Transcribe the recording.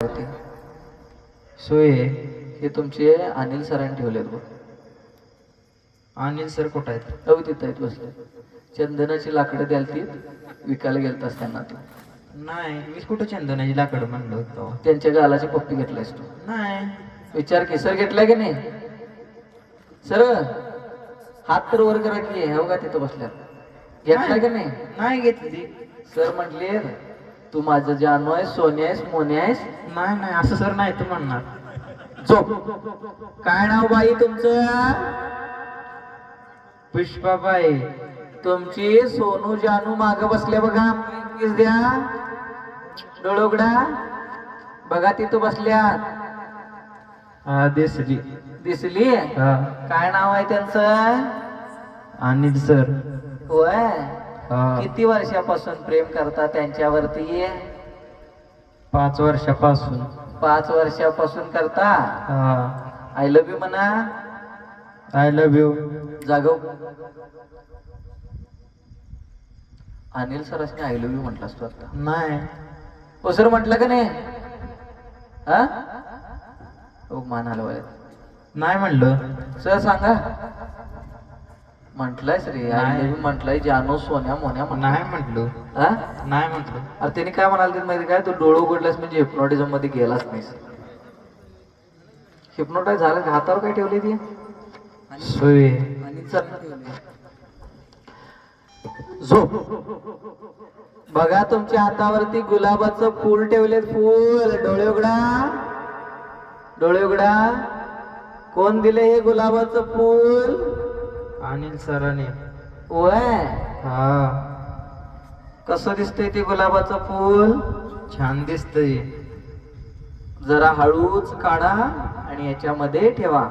होते. सोय हे तुमचे अनिल सरांनी ठेवलेत बघ. अनिल सर कुठं आहेत? अहो तिथं आहेत बसले चंदनाची लाकडं द्याल ती विकायला गेलतास त्यांना तू. नाही मी कुठं चंदनाची लाकड म्हणलं होतं? त्यांच्या गालाची पप्पी घेतलायस तू. नाही. विचार की सर घेतलाय की नाही? सर हात तर वर करा की हो का तिथं बसल्या घेतलाय की नाही? नाही घेतली. सर म्हटले तू माझं जानू आहेस सोने आहेस मोने आहेस नाही नाही असं सर नाही तू म्हणणार. झोप. काय नाव बाई तुमचं? पुष्पाबाई तुमची सोनू जानू माग बसल्या बघा. किस द्या. डोळ उघडा बघा तिथं बसल्या हा दिसली. दिसली? हा. काय नाव आहे त्यांचं? अनिल सर. होय. किती वर्षापासून प्रेम करता त्यांच्यावरती? पाच वर्षापासून. पाच वर्षापासून करता? आय लव्ह यू म्हणा. आय लव्ह यू जागव. अनिल सरासने आय लव्ह यू म्हटलास तू आता. नाही. हो सर म्हटलं का नाही? हा? मान हलवाय नाही म्हणलं सर सांगा. म्हटलंयस रे नाही. यू म्हटलंय जानू सोन्या मोन्या नाही म्हटलं. हा नाही म्हटलं. अरे त्याने काय म्हणाल ते माहिती काय? तू डोळं उघडलास म्हणजे हिप्नोटिझममध्ये गेलाच नाहीस. हिप्नोटाईज झालं का? हातावर काय ठेवली ती? सोय. आणि झोप. बघा तुमच्या हातावरती गुलाबाचं फूल ठेवले फूल. डोळे उघडा. डोळे उघडा. कोण दिले हे गुलाबाचं फूल? अनिल सरांनी. वय? हा. कसं दिसतंय ते गुलाबाचं फूल? छान दिसतंय. जरा हळूच काढा आणि याच्यामध्ये ठेवा.